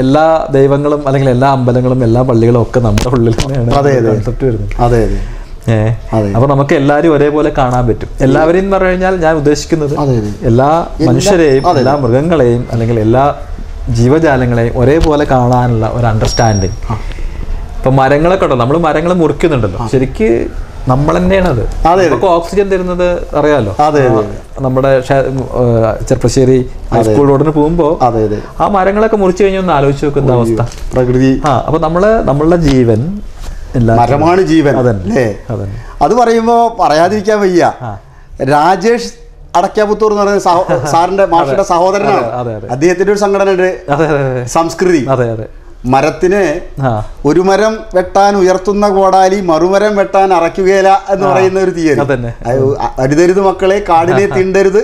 എല്ലാ ദൈവങ്ങളും അല്ലെങ്കിൽ എല്ലാ അമ്പലങ്ങളും എല്ലാ പള്ളികളും ഒക്കെ നമ്മുടെ ഉള്ളിൽ. കൺസെപ്റ്റ് വരുന്നത്. അതെ അതെ. അപ്പൊ നമുക്ക് എല്ലാവരും ഒരേപോലെ കാണാൻ പറ്റും. എല്ലാവരെയും എന്ന് പറഞ്ഞു കഴിഞ്ഞാൽ ഞാൻ ഉദ്ദേശിക്കുന്നത്. എല്ലാ മനുഷ്യരെയും എല്ലാ മൃഗങ്ങളെയും അല്ലെങ്കിൽ എല്ലാ ജീവജാലങ്ങളെയും ഒരേപോലെ കാണാനുള്ള ഒരു അണ്ടർസ്റ്റാൻഡിങ് ഇപ്പൊ മരങ്ങളെ കേട്ടോ നമ്മൾ മരങ്ങൾ മുറിക്കുന്നുണ്ടല്ലോ. ശരിക്ക് നമ്മൾ തന്നെയാണ് അത്. നമുക്ക് ഓക്സിജൻ തരുന്നത് അറിയാലോ. നമ്മുടെ ചെറുപ്പശ്ശേരി ചെർപ്പശ്ശേരി ഹൈസ്കൂൾ റോഡിന് പോകുമ്പോ ആ മരങ്ങളൊക്കെ മുറിച്ചു കഴിഞ്ഞാൽ ഒന്ന് ആലോചിച്ച് നോക്കുന്ന അവസ്ഥ. പ്രകൃതി. ആ അപ്പൊ നമ്മൾ നമ്മളുടെ ജീവൻ മരമാണ് ജീവൻ അതന്നെ. അത് പറയുമ്പോ പറയാതിരിക്കാൻ വയ്യ. രാജേഷ് അടക്കാപുത്തൂർ എന്ന് പറയുന്ന <laughs> സാറിന്റെ മാഷയുടെ സഹോദരനാണ്. അദ്ദേഹത്തിന്റെ ഒരു സംഘടന ഉണ്ട് സംസ്കൃതി. അതെ അതെ. മരത്തിന് ഒരു മരം വെട്ടാൻ ഉയർത്തുന്ന കോടാലി മറുമരം വെട്ടാൻ അറയ്ക്കുകയില്ല എന്ന് പറയുന്ന ഒരു തീയതി അതന്നെ. അരുതരുത് മക്കളെ കാടിനെ തിണ്ടരുത്.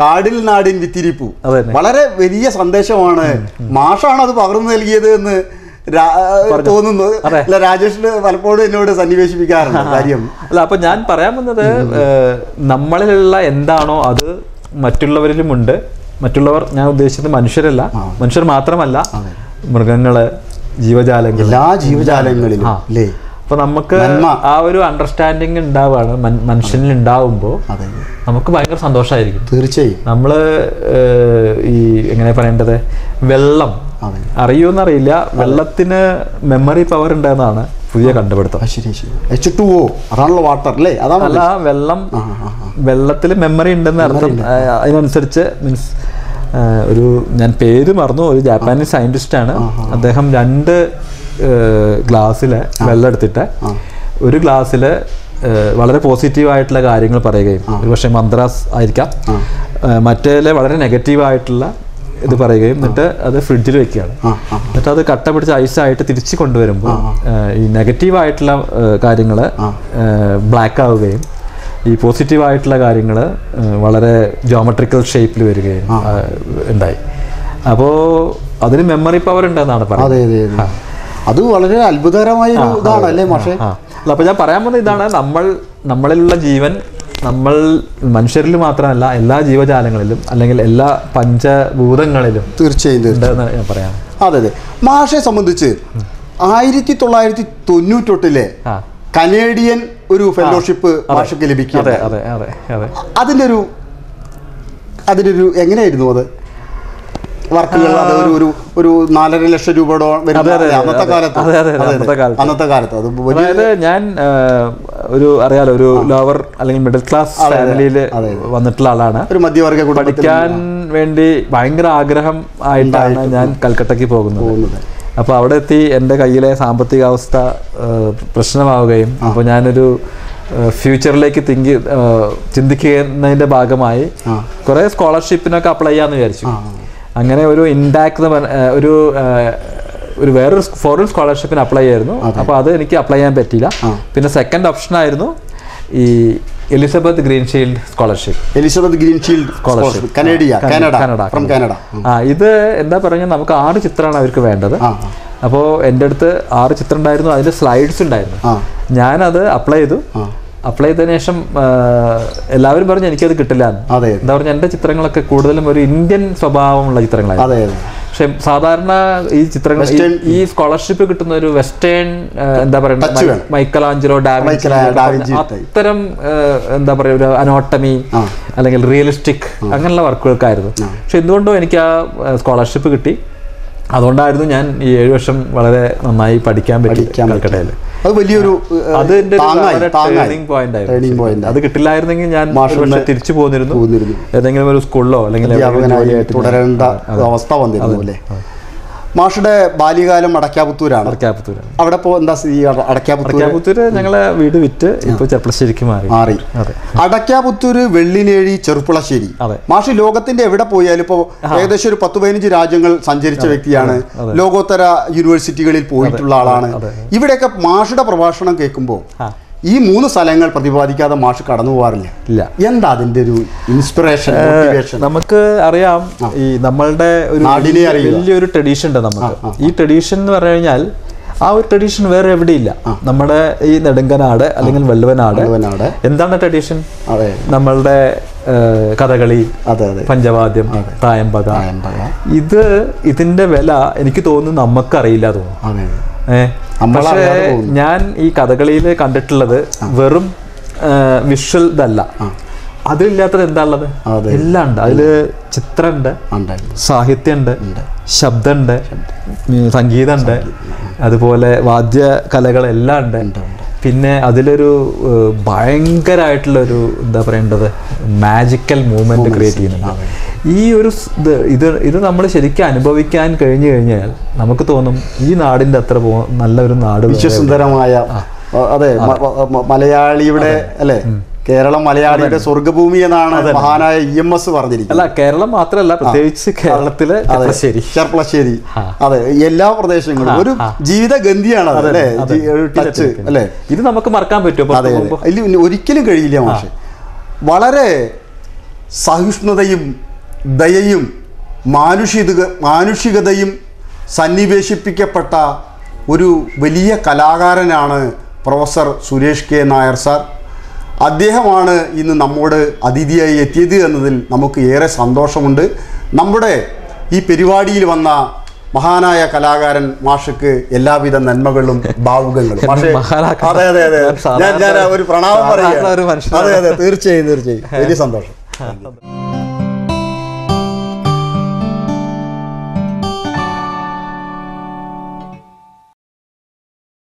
കാടിൽ നാടിൻ വിത്തിരിപ്പു. വളരെ വലിയ സന്ദേശമാണ്. മാഷാണ് അത് പകർന്നു നൽകിയത് എന്ന് തോന്നുന്നു. അല്ല രാജേഷിന് പലപ്പോഴും എന്നോട് സന്നിവേശിപ്പിക്കാറുണ്ട്. കാര്യം. അല്ല അപ്പൊ ഞാൻ പറയാൻ വന്നത് നമ്മളിലുള്ള എന്താണോ അത് മറ്റുള്ളവരിലുമുണ്ട്. മറ്റുള്ളവർ ഞാൻ ഉദ്ദേശിച്ചത് മനുഷ്യരല്ല. മനുഷ്യർ മാത്രമല്ല. മൃഗങ്ങൾ ജീവജാലങ്ങൾ എല്ലാ ജീവജാലങ്ങളിലും. അല്ലേ അപ്പൊ നമുക്ക് ആ ഒരു അണ്ടർസ്റ്റാൻഡിങ് ഉണ്ടാവുകയാണ്. മനുഷ്യനിൽ ഉണ്ടാവുമ്പോൾ നമുക്ക് ഭയങ്കര സന്തോഷമായിരിക്കും. തീർച്ചയായും. നമ്മൾ ഈ എങ്ങനെ പറയേണ്ടത്? വെള്ളം. അറിയൂന്നറിയില്ല. വെള്ളത്തിന് മെമ്മറി പവർ ഉണ്ടെന്നാണ് പുതിയ കണ്ടുപിടുത്തം. ശരി ശരി. എച്ച് ടു ഒ അതാണല്ലോ വാട്ടർ അല്ലേ അതാണ് വെള്ളം വെള്ളത്തിൽ മെമ്മറി ഉണ്ടെന്ന് അർത്ഥം അതിനനുസരിച്ച് മീൻസ് ഒരു ഞാൻ പേര് മറന്നു ഒരു ജാപ്പാനീസ് സയന്റിസ്റ്റ് ആണ് അദ്ദേഹം രണ്ട് ഗ്ലാസ്സിലെ വെള്ളം എടുത്തിട്ട് ഒരു ഗ്ലാസ്സിൽ വളരെ പോസിറ്റീവ് ആയിട്ടുള്ള കാര്യങ്ങൾ പറയുകയും ഒരു പക്ഷേ മന്ത്രാസ് ആയിരിക്കാം. മറ്റേലെ വളരെ നെഗറ്റീവ് ആയിട്ടുള്ള ഇത് പറയുകയും എന്നിട്ട് അത് ഫ്രിഡ്ജിൽ വെക്കുകയാണ്. എന്നിട്ട് അത് കട്ട പിടിച്ച് ഐസായിട്ട് തിരിച്ച് കൊണ്ടുവരുമ്പോൾ ഈ നെഗറ്റീവായിട്ടുള്ള കാര്യങ്ങൾ ബ്ലാക്ക് ആവുകയും ഈ പോസിറ്റീവ് ആയിട്ടുള്ള കാര്യങ്ങൾ വളരെ ജോമെട്രിക്കൽ ഷേപ്പിൽ വരികയും ഉണ്ടായി. അപ്പോൾ അതിന് മെമ്മറി പവർ ഉണ്ടെന്നാണ് പറയുന്നത്. അതെ വളരെ അത്ഭുതകരമായ ഒരു ഇതാണ് അല്ലേ ആ അപ്പോൾ ഞാൻ പറയാൻ പോകുന്ന ഇതാണ്. നമ്മൾ നമ്മളിലുള്ള ജീവൻ നമ്മൾ മനുഷ്യരിൽ മാത്രമല്ല എല്ലാ ജീവജാലങ്ങളിലും അല്ലെങ്കിൽ എല്ലാ പഞ്ചഭൂതങ്ങളിലും തീർച്ചയായും പറയാം. അതെ അതെ. മാഷെ സംബന്ധിച്ച് ആയിരത്തി തൊള്ളായിരത്തി തൊണ്ണൂറ്റൊട്ടിലെ കനേഡിയൻ ഒരു ഫെലോഷിപ്പ് മാഷക്ക് ലഭിക്കുക അതെ അതെ അതെ അതെ. അതിന്റെ ഒരു അതിന്റെ ഒരു എങ്ങനെയായിരുന്നു അത്? വർക്കുകൾ ഒരു ഒരു നാലര ലക്ഷം രൂപയുടെ അന്നത്തെ കാലത്ത്. അന്നത്തെ കാലത്ത്. അത് അതായത് ഞാൻ ഒരു അറിയാലോ ഒരു ലോവർ അല്ലെങ്കിൽ മിഡിൽ ക്ലാസ് ഫാമിലിയിൽ വന്നിട്ടുള്ള ആളാണ്. ഒരു മധ്യവർഗ പഠിക്കാൻ വേണ്ടി ഭയങ്കര ആഗ്രഹം ആയിട്ടാണ് ഞാൻ കൽക്കട്ടയ്ക്ക് പോകുന്നത്. അപ്പോൾ അവിടെ എത്തി എന്റെ കയ്യിലെ സാമ്പത്തികാവസ്ഥ പ്രശ്നമാവുകയും അപ്പോൾ ഞാനൊരു ഫ്യൂച്ചറിലേക്ക് തിങ്കി ചിന്തിക്കുന്നതിന്റെ ഭാഗമായി കുറേ സ്കോളർഷിപ്പിനൊക്കെ അപ്ലൈ ചെയ്യാമെന്ന് വിചാരിച്ചു. അങ്ങനെ ഒരു ഇൻഡാക്ട് ഒരു ഒരു വേറൊരു ഫോറിൻ സ്കോളർഷിപ്പിന് അപ്ലൈ ചെയ്യായിരുന്നു. അപ്പോൾ അത് എനിക്ക് അപ്ലൈ ചെയ്യാൻ പറ്റിയില്ല. പിന്നെ സെക്കൻഡ് ഓപ്ഷൻ ആയിരുന്നു ഈ Elizabeth Greenshield scholarship Elizabeth Greenshield scholarship Canadian Canada from Canada ആ ഇത് എന്താ പറഞ്ഞാൽ നമുക്ക് ആറ് ചിത്രമാണ് അവർക്ക് വേണ്ടത്. അപ്പോൾ എന്റെ അടുത്ത് ആറ് ചിത്രം ഉണ്ടായിരുന്നു അതിന്റെ സ്ലൈഡ്സ് ഉണ്ടായിരുന്നു. ഞാനത് അപ്ലൈ ചെയ്തു. അപ്ലൈ ചെയ്തതിനു ശേഷം എല്ലാവരും പറഞ്ഞു എനിക്കത് കിട്ടില്ല. എന്താ പറഞ്ഞാൽ എന്റെ ചിത്രങ്ങളൊക്കെ കൂടുതലും ഒരു ഇന്ത്യൻ സ്വഭാവമുള്ള ചിത്രങ്ങളായിരുന്നു. പക്ഷെ സാധാരണ ഈ ചിത്രങ്ങൾ ഈ- സ്കോളർഷിപ്പ് കിട്ടുന്ന ഒരു വെസ്റ്റേൺ എന്താ പറയുക. മൈക്കലാഞ്ചലോ ഡാവിഞ്ചി അത്തരം എന്താ പറയുക ഒരു അനോട്ടമി അല്ലെങ്കിൽ റിയലിസ്റ്റിക് അങ്ങനെയുള്ള വർക്കുകൾക്കായിരുന്നു. പക്ഷെ എന്തുകൊണ്ടോ എനിക്ക് ആ സ്കോളർഷിപ്പ് കിട്ടി. അതുകൊണ്ടായിരുന്നു ഞാൻ ഈ ഏഴു വർഷം വളരെ നന്നായി പഠിക്കാൻ പറ്റി. കൽക്കട്ടയിൽ അത് വലിയൊരു ടേണിംഗ് പോയിന്റ് ടേണിംഗ് പോയിന്റ് അത് കിട്ടില്ലായിരുന്നെങ്കിൽ ഞാൻ തിരിച്ചു പോന്നിരുന്നു. ഏതെങ്കിലും ഒരു സ്കൂളിലോ അല്ലെങ്കിൽ തുടരേണ്ട അവസ്ഥ വന്നിരുന്നു അല്ലേ? മാഷുടെ ബാല്യകാലം അടക്കാപുത്തൂരാണ് അടക്കാപുത്തൂർ അവിടെ ഇപ്പോൾ എന്താ സ്ഥിതി? അടക്കാപുത്തൂർ അടക്കാപുത്തൂര് ഞങ്ങളെ വീട് വിറ്റ് ഇപ്പൊ ചെറുപ്പളശ്ശേരിക്ക് മാറി. മാറി. അടക്കാപുത്തൂര് വെള്ളിനേഴി ചെറുപ്പുളശ്ശേരി. മാഷി ലോകത്തിന്റെ എവിടെ പോയാലും ഇപ്പോൾ ഏകദേശം ഒരു പത്ത് പതിനഞ്ച് രാജ്യങ്ങൾ സഞ്ചരിച്ച വ്യക്തിയാണ്. ലോകോത്തര യൂണിവേഴ്സിറ്റികളിൽ പോയിട്ടുള്ള ആളാണ്. ഇവിടെയൊക്കെ മാഷുടെ പ്രഭാഷണം കേൾക്കുമ്പോൾ. ഈ മൂന്ന് സ്ഥലങ്ങൾ പ്രതിപാദിക്കാതെ മാഷ് കടന്നു പോകാറില്ല? ഇല്ല. എന്താ അതിന്റെ ഒരു ഇൻസ്പിറേഷൻ മോട്ടിവേഷൻ നമുക്ക് അറിയാം ഈ നമ്മളുടെ ഒരു നാടിനെ വലിയൊരു ട്രഡീഷൻ ഉണ്ട് നമുക്ക്. ഈ ട്രഡീഷൻ എന്ന് പറഞ്ഞു കഴിഞ്ഞാൽ ആ ഒരു ട്രഡീഷൻ വേറെ എവിടെയില്ല. നമ്മുടെ ഈ നെടുങ്കനാട് അല്ലെങ്കിൽ വെള്ളുവനാട്. എന്താണ് ട്രഡീഷൻ നമ്മളുടെ കഥകളി അതെ അതെ. പഞ്ചവാദ്യം തായമ്പക. ഇത് ഇതിന്റെ വില എനിക്ക് തോന്നുന്നു നമുക്കറിയില്ല തോന്നുന്നു. പക്ഷേ ഞാൻ ഈ കഥകളിയിൽ കണ്ടിട്ടുള്ളത് വെറും വിഷ്വൽ ഇതല്ല. അതിലില്ലാത്തത് എന്താ ഉള്ളത് എല്ലാം ഉണ്ട് അതിൽ ചിത്രമുണ്ട് സാഹിത്യണ്ട് സാഹിത്യമുണ്ട് ശബ്ദമുണ്ട് ഉം, സംഗീതമുണ്ട് അതുപോലെ വാദ്യ കലകളെല്ലാം ഉണ്ട്. പിന്നെ അതിലൊരു ഭയങ്കരമായിട്ടുള്ളൊരു എന്താ പറയേണ്ടത്? മാജിക്കൽ മൂവ്മെന്റ് ക്രിയേറ്റ് ചെയ്യുന്നുണ്ട്. ഈ ഒരു ഇത് ഇത് നമ്മൾ ശരിക്കും അനുഭവിക്കാൻ കഴിഞ്ഞു കഴിഞ്ഞാൽ നമുക്ക് തോന്നും ഈ നാടിന്റെ അത്ര പോ നല്ലൊരു നാട് വിശ്വസുന്ദരമായ അതെ മലയാളിയുടെ അല്ലെ? കേരളം മലയാളിയുടെ സ്വർഗഭൂമി എന്നാണ് മഹാനായ ഇ എം എസ് പറഞ്ഞിരിക്കുന്നത്. അല്ല കേരളം മാത്രമല്ല പ്രത്യേകിച്ച് കേരളത്തിലെ. ചെർപ്പളശ്ശേരി. ചെർപ്പളശ്ശേരി. അതെ എല്ലാ പ്രദേശങ്ങളും ഒരു ജീവിത ഗന്ധിയാണ് അല്ലേ? ടച്ച് അല്ലേ? ഇത് നമുക്ക് മറക്കാൻ പറ്റുമോ? അതെ ഒരിക്കലും കഴിയില്ല മാഷെ. വളരെ സഹിഷ്ണുതയും ദയയും മാനുഷിക മാനുഷികതയും സന്നിവേശിപ്പിക്കപ്പെട്ട ഒരു വലിയ കലാകാരനാണ് professor Suresh K Nair sir. അദ്ദേഹമാണ് ഇന്ന് നമ്മോട് അതിഥിയായി എത്തിയത് എന്നതിൽ നമുക്ക് ഏറെ സന്തോഷമുണ്ട്. നമ്മുടെ ഈ പരിപാടിയിൽ വന്ന മഹാനായ കലാകാരൻ മാഷക്ക് എല്ലാവിധ നന്മകളും ഭാവുകങ്ങളും. അതെ അതെ അതെ. ഞാൻ ഞാൻ ഒരു പ്രണാമം പറയാം അതെ അതെ തീർച്ചയായും തീർച്ചയായും. വലിയ സന്തോഷം.